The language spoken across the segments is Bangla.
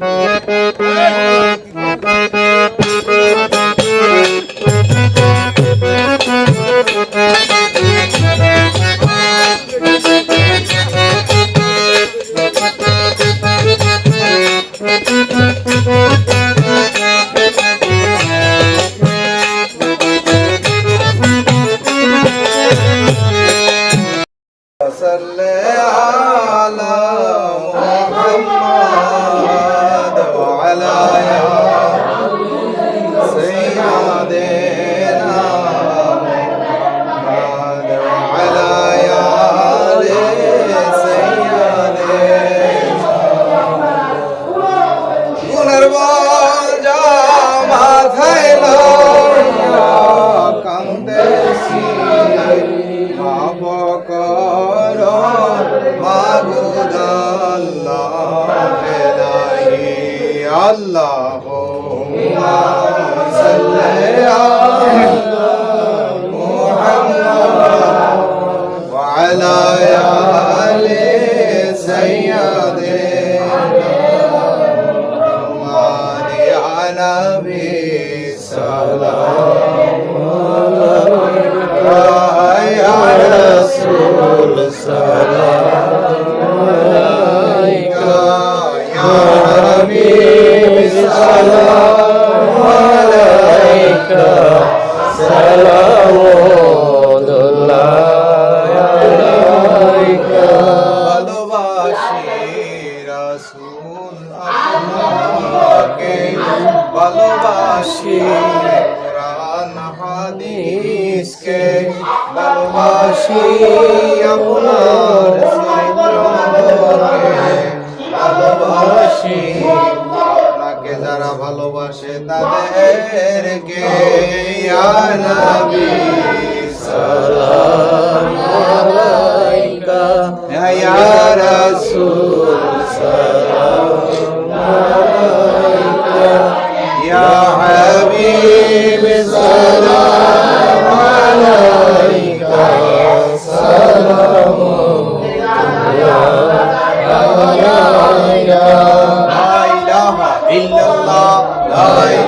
Ei! উপকর মাগো ভালোবাসি হাদিসকে ভালোবাসি আপনার ভালোবাসি আপনাকে যারা ভালোবাসে তাদেরকে নবী সালাম আলাইকা সালাম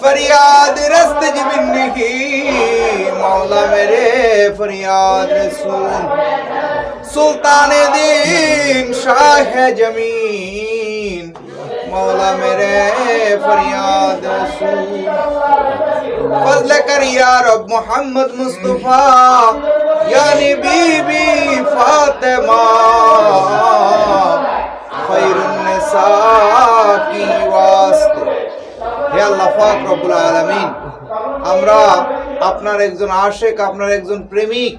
فریاد رست جبنہی مولا میرے فریاد رسول۔ سلطان دین شاہ جمین، مولا میرے فریاد رسول۔ فضل کر یا رب محمد مصطفیٰ یعنی بی بی فاطمہ۔ পাক রব্বুল আলামিন। আমরা আপনার একজন আশেক আপনার একজন প্রেমিক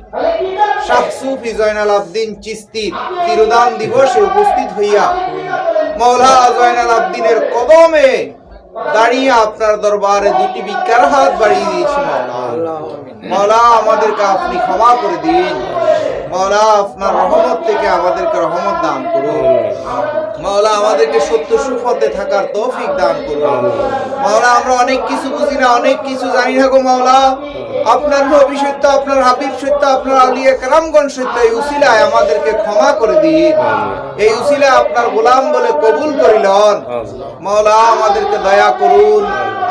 শাহ সুফি জয়নাল আবদিন চিস্তির তিরুদান দিবসে উপস্থিত হইয়া মৌলা জয়নাল আবদিনের কদমে দাঁড়িয়ে আপনার দরবারে দুটি ভিক্ষার হাত বাড়িয়ে দিয়েছি মৌলা। মৌলা আমাদেরকে আপনি ক্ষমা করে দিন। মৌলা আপনার রহমত আমাদেরকে রহমত দান করুন। মাওলা আমাদেরকে সত্য সুপথে থাকার তৌফিক দান করুন। মাওলা আমরা অনেক কিছু বুঝি না অনেক কিছু জানি না গো মাওলা। আপনার নবী সত্য আপনার হাবিব সত্য আপনার আলিয়া কারামগণ সত্য এই উসিলায় আমাদেরকে ক্ষমা করে দিন। এই উসিলায় আপনার গোলাম বলে কবুল করিলন। মাওলা আমাদেরকে দয়া করুন।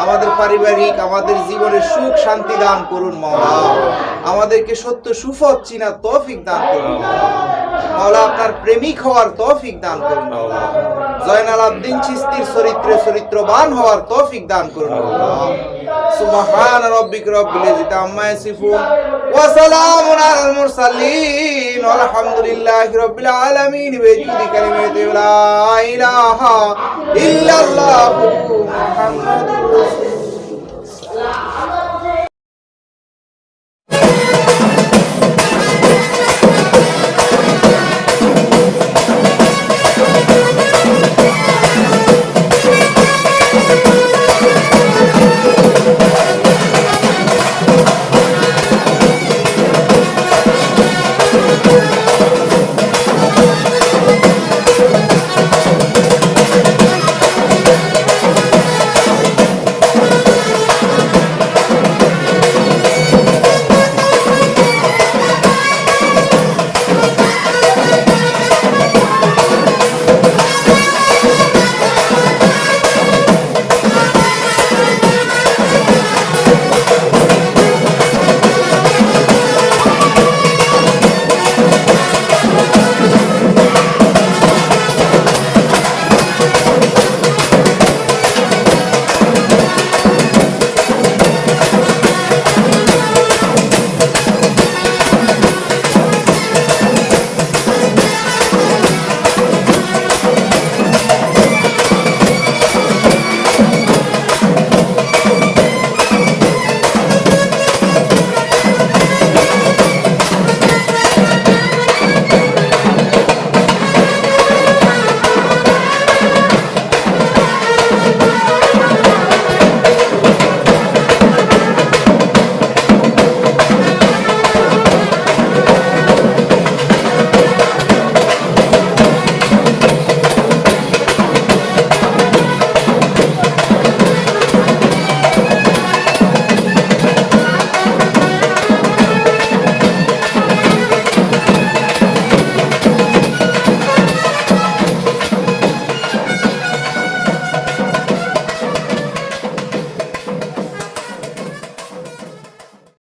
আমাদের পারিবারিক আমাদের জীবনে সুখ শান্তি দান করুন মাওলা। আমাদেরকে সত্য সুফত চিনা তৌফিক দান করুন। মাওলা আপনার প্রেমিক হওয়ার তৌফিক দান করুন, মাওলা। জয়নাল আব্দিন চিস্তির চরিত্রে চরিত্রবান হওয়ার তৌফিক দান করুন আল্লাহ সুবহান রাব্বিক রব্বিল ইজ্জাতি আম্মা ইয়াসিফুন, ওয়া সালামুন আলাল মুরসালিন, আলহামদুলিল্লাহি আলামিন কালিমাতি লা ইলাহা ইল্লাল্লাহু মুহাম্মাদুর রাসূলুল্লাহ।